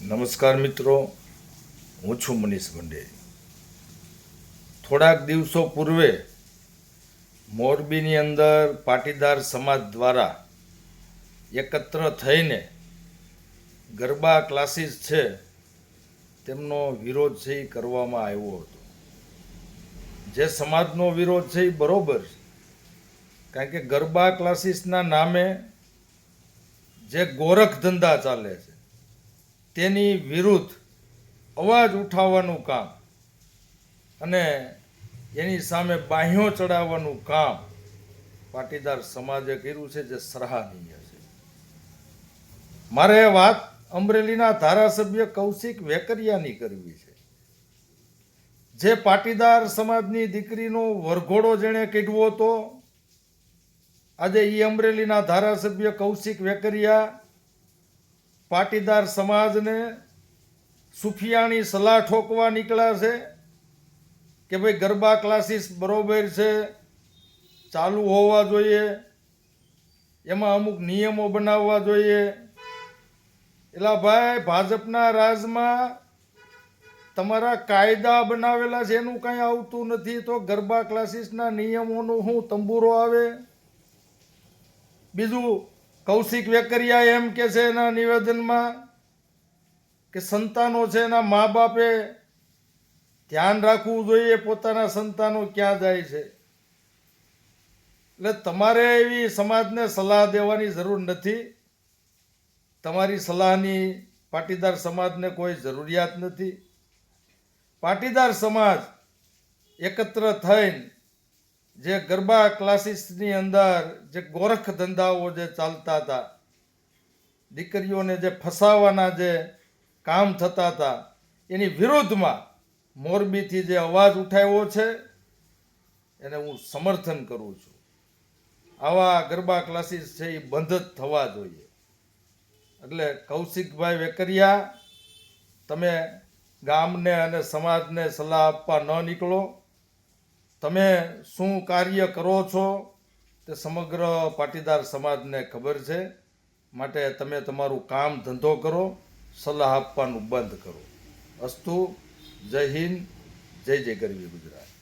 નમસ્કાર મિત્રો, હું છું મનીષ ભંડેરી થોડાક દિવસો પૂર્વે મોરબીની અંદર પાટીદાર સમાજ દ્વારા એકત્ર થઈને ગરબા ક્લાસીસ છે તેમનો વિરોધ છે એ કરવામાં આવ્યો હતો. જે સમાજનો વિરોધ છે એ બરોબર કારણ કે ગરબા ક્લાસીસના નામે જે ગોરખ ધંધા ચાલે છે તેની વિરુદ્ધ અવાજ ઉઠાવવાનું કામ અને એની સામે બાહ્યો ચડાવવાનું કામ પાટીદાર સમાજે કર્યું છે જે સરાહનીય છે. મારે વાત અમરેલીના ધારાસભ્ય કૌશિક વેકરિયાની કરવી છે. જે પાટીદાર સમાજની દીકરીનો વરઘોડો જેણે કાઢવો હતો, આજે એ અમરેલીના ધારાસભ્ય કૌશિક વેકરિયા પાટીદાર સમાજને સુફિયાણી સલાહ ઠોકવા નીકળ્યા છે કે ભાઈ ગરબા ક્લાસીસ બરોબર છે, ચાલુ હોવા જોઈએ, એમાં અમુક નિયમો બનાવવા જોઈએ. એલા ભાઈ, ભાજપના રાજમાં તમારા કાયદા બનાવેલા છે, એનું કાંઈ આવતું નથી, તો ગરબા ક્લાસીસના નિયમોનું શું તંબુરો આવે? બીજું કૌશિક વેકરિયા એમ કે છે એના નિવેદનમાં કે સંતાનો છે એના મા બાપે ધ્યાન રાખવું જોઈએ પોતાના સંતાનો ક્યાં જાય છે. એટલે તમારે એવી સમાજને સલાહ દેવાની જરૂર નથી. તમારી સલાહની પાટીદાર સમાજને કોઈ જરૂરિયાત નથી. પાટીદાર સમાજ એકત્ર થઈને જે ગરબા ક્લાસીસની અંદર જે ગોરખ ધંધાઓ જે ચાલતા હતા, દીકરીઓને જે ફસાવાના જે કામ થતા હતા, એની વિરુદ્ધમાં મોરબીથી જે અવાજ ઉઠાવ્યો છે, એને હું સમર્થન કરું છું. આવા ગરબા ક્લાસીસ છે એ બંધ જ થવા જોઈએ. એટલે કૌશિકભાઈ વેકરિયા, તમે ગામને અને સમાજને સલાહ આપવા ન નીકળો. તમે શું કાર્ય કરો છો તે સમગ્ર પાટીદાર સમાજને ખબર છે. માટે તમે તમારું કામ ધંધો કરો, સલાહ આપવાનું બંધ કરો. અસ્તુ, જય હિન્દ, જય જય ગરવી ગુજરાત.